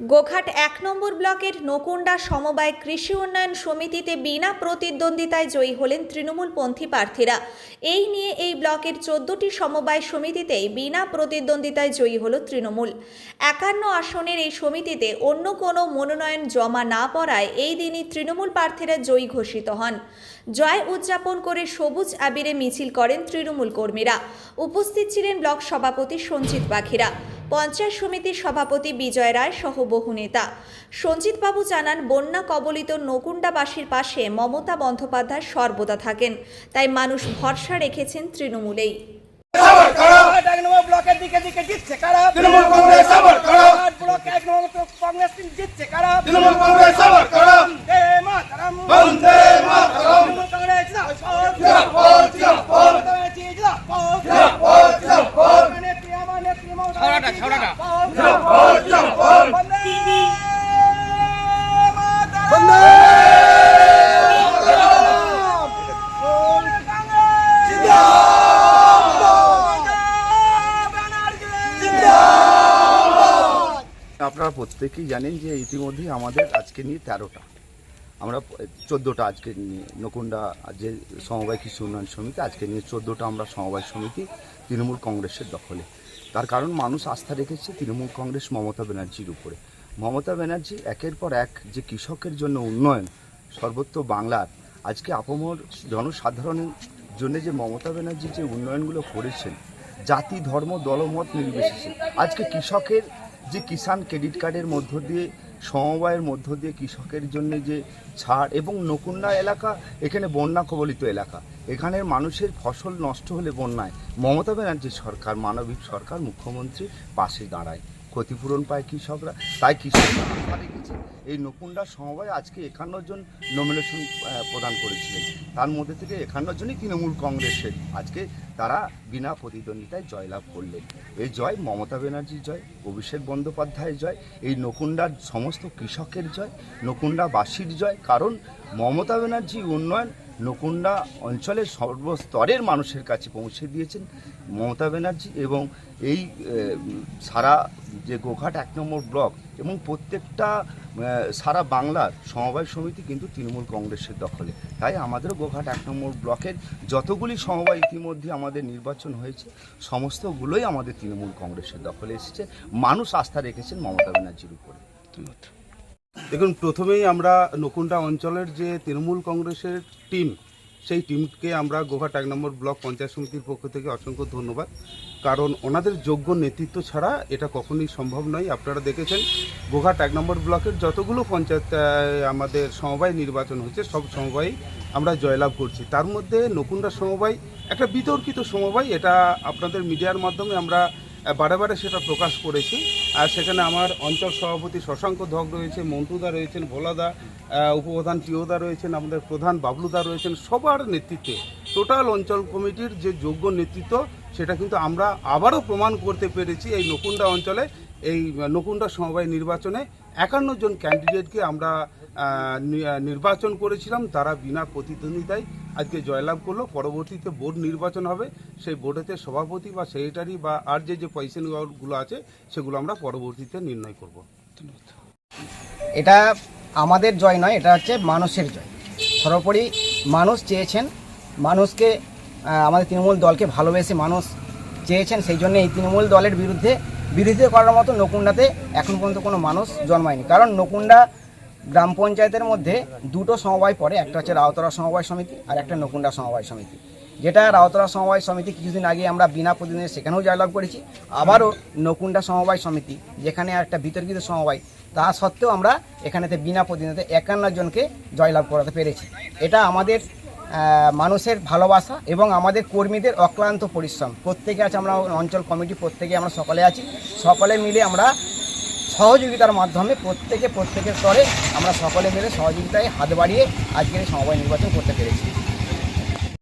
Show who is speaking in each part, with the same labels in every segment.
Speaker 1: গোঘাট এক নম্বর ব্লকের নকুণ্ডা সমবায় কৃষি উন্নয়ন সমিতিতে বিনা প্রতিদ্বন্দ্বিতায় জয়ী হলেন তৃণমূলপন্থী প্রার্থীরা। এই নিয়ে এই ব্লকের চোদ্দটি সমবায় সমিতিতেই বিনা প্রতিদ্বন্দ্বিতায় জয়ী হল তৃণমূল। একান্ন আসনের এই সমিতিতে অন্য কোনো মনোনয়ন জমা না পড়ায় এই দিনই তৃণমূল প্রার্থীরা জয়ী ঘোষিত হন। জয় উদযাপন করে সবুজ আবিরে মিছিল করেন তৃণমূল কর্মীরা। উপস্থিত ছিলেন ব্লক সভাপতি সঞ্জিত পাখিরা। পঞ্চায়েত সমিতির সভাপতি বিজয় রায় সহ বহু নেতা। সঞ্জিতবাবু জানান বন্যা কবলিত নকুণ্ডাবাসীর পাশে মমতা বন্দ্যোপাধ্যায় সর্বদা থাকেন তাই মানুষ ভরসা রেখেছেন তৃণমূলেই।
Speaker 2: সাবার করো
Speaker 3: এক নম্বর ব্লকের দিকে দিকে জিতছে কারা
Speaker 2: তৃণমূল কংগ্রেস সাবার করো।
Speaker 3: আট ব্লক এক নম্বর কংগ্রেস জিতছে কারা।
Speaker 2: তৃণমূল কংগ্রেস সাবার করো
Speaker 3: বন্দে মাতরম
Speaker 2: বন্দে মাতরম
Speaker 3: তৃণমূল কংগ্রেস জিন্দাবাদ।
Speaker 2: জিন্দাবাদ, জিন্দাবাদ।
Speaker 3: তৃণমূল কংগ্রেস জিন্দাবাদ।
Speaker 2: জিন্দাবাদ, জিন্দাবাদ।
Speaker 3: আমার নেত্রী, আমার নেত্রী মমতা
Speaker 4: ছড়াটা,
Speaker 3: ব্যানার্জি
Speaker 4: ছড়াটা।
Speaker 3: জিন্দাবাদ।
Speaker 2: জিন্দাবাদ, জিন্দাবাদ।
Speaker 3: বন্দে মাতরম।
Speaker 2: বন্দে
Speaker 3: তৃণমূল কংগ্রেস
Speaker 2: জিন্দাবাদ।
Speaker 3: মমতা ব্যানার্জি
Speaker 5: আপনারা প্রত্যেকেই জানেন যে ইতিমধ্যেই আমাদের আজকে নিয়ে তেরোটা। আমরা চোদ্দোটা আজকে নিয়ে নকুণ্ডা যে সমবায় কৃষি উন্নয়ন সমিতি, আজকে নিয়ে চোদ্দোটা আমরা সমবায় সমিতি, তৃণমূল কংগ্রেসের দখলে। তার কারণ মানুষ আস্থা রেখেছে তৃণমূল কংগ্রেস মমতা ব্যানার্জির উপরে। মমতা ব্যানার্জি একের পর এক যে কৃষকের জন্য উন্নয়ন, সর্বত্র বাংলার, আজকে আপমর জনসাধারণের জন্য যে মমতা ব্যানার্জি যে উন্নয়নগুলো করেছেন, জাতি, ধর্ম, দলমত নির্বিশেষে, আজকে কৃষকের যে কিষাণ ক্রেডিট কার্ডের মধ্য দিয়ে সমবায়ের মধ্য দিয়ে কৃষকের জন্য যে ছাড় এবং নকুন্না এলাকা, এখানে বন্যা কবলিত এলাকা। এখানের মানুষের ফসল নষ্ট হলে বন্যায় মমতা ব্যানার্জি সরকার, মানবিক সরকার, মুখ্যমন্ত্রী পাশে দাঁড়ায়। ক্ষতিপূরণ পায় কৃষকরা, তাই কৃষকরা রেখেছে এই নকুণ্ডা সমবায় আজকে একান্ন জন নমিনেশন প্রদান করেছিলেন। তার মধ্যে থেকে একান্ন জনই তৃণমূল কংগ্রেসের। আজকে তারা বিনা প্রতিদ্বন্দ্বিতায় জয়লাভ করলেন। এই জয় মমতা ব্যানার্জির জয়, অভিষেক বন্দ্যোপাধ্যায়ের জয়, এই নকুণ্ডার সমস্ত কৃষকের জয় নকুণ্ডাবাসীর জয়। কারণ মমতা ব্যানার্জি উন্নয়ন নকুণ্ডা অঞ্চলের সর্বস্তরের মানুষের কাছে পৌঁছে দিয়েছেন মমতা ব্যানার্জি এবং এই সারা যে গোঘাট এক নম্বর ব্লক এবং প্রত্যেকটা সারা বাংলার সমবায় সমিতি কিন্তু তৃণমূল কংগ্রেসের দখলে। তাই আমাদেরও গোঘাট এক নম্বর ব্লকের যতগুলি সমবায় ইতিমধ্যে আমাদের নির্বাচন হয়েছে, সমস্তগুলোই আমাদের তৃণমূল কংগ্রেসের দখলে এসেছে। মানুষ আস্থা রেখেছেন মমতা ব্যানার্জির উপরে।
Speaker 6: দেখুন, প্রথমেই আমরা নকুণ্ডা অঞ্চলের যে তৃণমূল কংগ্রেসের টিম, সেই টিমকে আমরা গোঘাট এক নম্বর ব্লক পঞ্চায়েত সমিতির পক্ষ থেকে অসংখ্য ধন্যবাদ। কারণ ওনাদের যোগ্য নেতৃত্ব ছাড়া এটা কখনোই সম্ভব নয়। আপনারা দেখেছেন গোঘাট এক নম্বর ব্লকের যতগুলো পঞ্চায়েত আমাদের সমবায় নির্বাচন হচ্ছে সব সমবায় আমরা জয়লাভ করছি। তার মধ্যে নকুণ্ডা সমবায়, একটা বিতর্কিত সমবায়, এটা আপনাদের মিডিয়ার মাধ্যমে আমরা বারে সেটা প্রকাশ করেছি। আর সেখানে আমার অঞ্চল সভাপতি শশাঙ্ক ধক রয়েছে মন্টুদা রয়েছেন ভোলাদা উপপ্রধান টিওদা রয়েছেন, আমাদের প্রধান বাবলুদা রয়েছেন, সবার নেতৃত্বে। টোটাল অঞ্চল কমিটির যে যোগ্য নেতৃত্ব, সেটা কিন্তু আমরা আবারও প্রমাণ করতে পেরেছি এই নকুণ্ডা অঞ্চলে, এই নকুন্ডা সমবায় নির্বাচনে। একান্ন জন ক্যান্ডিডেটকে আমরা নির্বাচন করেছিলাম, তারা বিনা প্রতিদ্বন্দ্বিতায় আজকে জয়লাভ করল। পরবর্তীতে বোর্ড নির্বাচন হবে। সেই বোর্ডেতে সভাপতি বা সেক্রেটারি বা আর যে যে পজিশনগুলো আছে, সেগুলো আমরা পরবর্তীতে নির্ণয় করব।
Speaker 4: এটা আমাদের জয় নয়, এটা হচ্ছে মানুষের জয়। সর্বোপরি মানুষ চেয়েছেন, মানুষকে আমাদের তৃণমূল দলকে ভালোবেসে মানুষ চেয়েছেন, সেই জন্য এই তৃণমূল দলের বিরুদ্ধে বিরোধিতা করার মতো নকুণ্ডাতে এখন পর্যন্ত কোনো মানুষ জন্মায়নি। কারণ নকুণ্ডা গ্রাম পঞ্চায়েতের মধ্যে দুটো সমবায় পড়ে, একটা হচ্ছে রাউতরা সমবায় সমিতি আর একটা নকুণ্ডা সমবায় সমিতি। যেটা রাউতরা সমবায় সমিতি কিছুদিন আগে আমরা বিনা প্রতিদিনে সেখানেও জয়লাভ করেছি। আবারও নকুণ্ডা সমবায় সমিতি, যেখানে একটা বিতর্কিত সমবায়, তা সত্ত্বেও আমরা এখানেতে বিনা প্রতিনিধিতে একান্ন জনকে জয়লাভ করাতে পেরেছি। এটা আমাদের মানুষের ভালোবাসা এবং আমাদের কর্মীদের অক্লান্ত পরিশ্রম। প্রত্যেকে আছে আমরা অঞ্চল কমিটি, প্রত্যেকে আমরা সকলে আছি। সকলে মিলে আমরা সহযোগিতার মাধ্যমে প্রত্যেকে প্রত্যেকের স্তরে আমরা সকলে মিলে সহযোগিতায় হাত বাড়িয়ে আজকের সমবায় নির্বাচন করতে পেরেছি।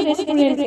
Speaker 7: রেস্টুরেন্টে